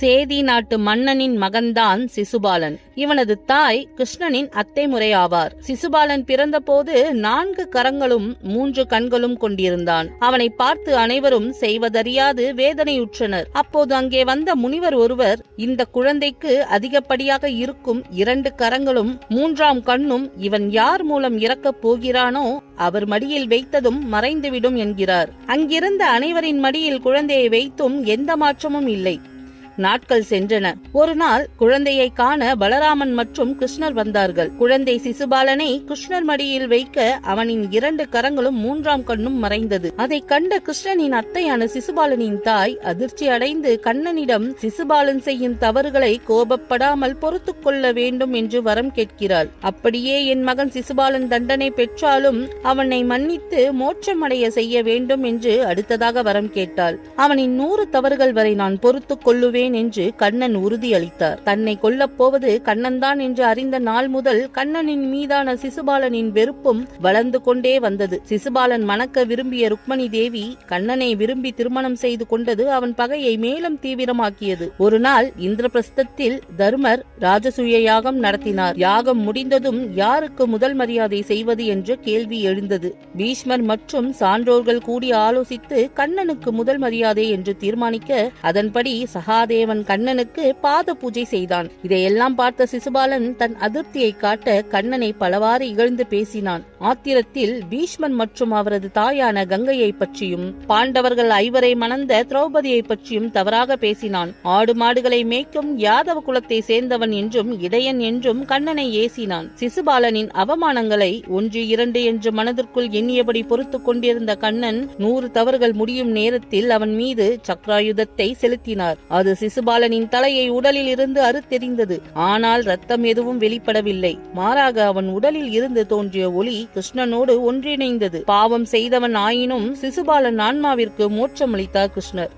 சேதி நாட்டு மன்னனின் மகன்தான் சிசுபாலன். இவனது தாய் கிருஷ்ணனின் அத்தை முறை ஆவார் சிசுபாலன் பிறந்தபோது நான்கு கரங்களும் மூன்று கண்களும் கொண்டிருந்தான். அவனை பார்த்து அனைவரும் செய்வதறியாது வேதனையுற்றனர். அப்போது அங்கே வந்த முனிவர் ஒருவர் இந்த குழந்தைக்கு அதிகப்படியாக இருக்கும் இரண்டு கரங்களும் மூன்றாம் கண்ணும் இவன் யார் மூலம் இறக்கப் போகிறானோ அவர் மடியில் வைத்ததும் மறைந்துவிடும் என்கிறார். அங்கிருந்த அனைவரின் மடியில் குழந்தையை வைத்தும் எந்த மாற்றமும் இல்லை. நாட்கள் சென்றன. ஒரு நாள் குழந்தையை காண பலராமன் மற்றும் கிருஷ்ணர் வந்தார்கள். குழந்தை சிசுபாலனை கிருஷ்ணர் மடியில் வைக்க அவனின் இரண்டு கரங்களும் மூன்றாம் கண்ணும் மறைந்தது. அதை கண்ட கிருஷ்ணனின் அத்தையான சிசுபாலனின் தாய் அதிர்ச்சி அடைந்து கண்ணனிடம் சிசுபாலன் செய்யும் தவறுகளை கோபப்படாமல் பொறுத்துக் கொள்ள வேண்டும் என்று வரம் கேட்கிறாள். அப்படியே என் மகன் சிசுபாலன் தண்டனை பெற்றாலும் அவனை மன்னித்து மோட்சமடைய செய்ய வேண்டும் என்று அடுத்ததாக வரம் கேட்டாள். அவனின் நூறு தவறுகள் வரை நான் பொறுத்துக் கொள்ளுவேன் என்று கண்ணன் உறுதியளித்தார். தன்னை கொல்லப் போவது கண்ணன்தான் என்று அறிந்த நாள் முதல் கண்ணனின் மீதான சிசுபாலனின் வெறுப்பும் வளர்ந்து கொண்டே வந்தது. சிசுபாலன் மணக்க விரும்பிய ருக்மணி தேவி கண்ணனை விரும்பி திருமணம் செய்து கொண்டது அவன் பகையை மேலும் தீவிரமாக்கியது. ஒரு நாள் இந்திரபிரஸ்தத்தில் தர்மர் ராஜசூய யாகம் நடத்தினார். யாகம் முடிந்ததும் யாருக்கு முதல் மரியாதை செய்வது என்ற கேள்வி எழுந்தது. பீஷ்மர் மற்றும் சான்றோர்கள் கூடி ஆலோசித்து கண்ணனுக்கு முதல் மரியாதை என்று தீர்மானிக்க அதன்படி சகாத மகாதேவன் கண்ணனுக்கு பாத பூஜை செய்தான். இதையெல்லாம் பார்த்த சிசுபாலன் தன் அதிருப்தியை காட்ட கண்ணனை பலவாறு இகழ்ந்து பேசினான். ஆத்திரத்தில் பீஷ்மன் மற்றும் அவரது தாயான கங்கையை பற்றியும் பாண்டவர்கள் ஐவரை மணந்த திரௌபதியை பற்றியும் தவறாக பேசினான். ஆடு மாடுகளை மேய்க்கும் யாதவ குலத்தை சேர்ந்தவன் என்றும் இடையன் என்றும் கண்ணனை ஏசினான். சிசுபாலனின் அவமானங்களை ஒன்று இரண்டு என்று மனதிற்குள் எண்ணியபடி பொறுத்துக் கொண்டிருந்த கண்ணன் நூறு தவறுகள் முடியும் நேரத்தில் அவன் மீது சக்ராயுதத்தை செலுத்தினார். அது சிசுபாலனின் தலையை உடலில் இருந்து அறுத்தெறிந்தது. ஆனால் ரத்தம் எதுவும் வெளிப்படவில்லை. மாறாக அவன் உடலில் இருந்து தோன்றிய ஒளி கிருஷ்ணனோடு ஒன்றிணைந்தது. பாவம் செய்தவன் ஆயினும் சிசுபாலன் ஆன்மாவிற்கு மோட்சமளித்தார் கிருஷ்ணர்.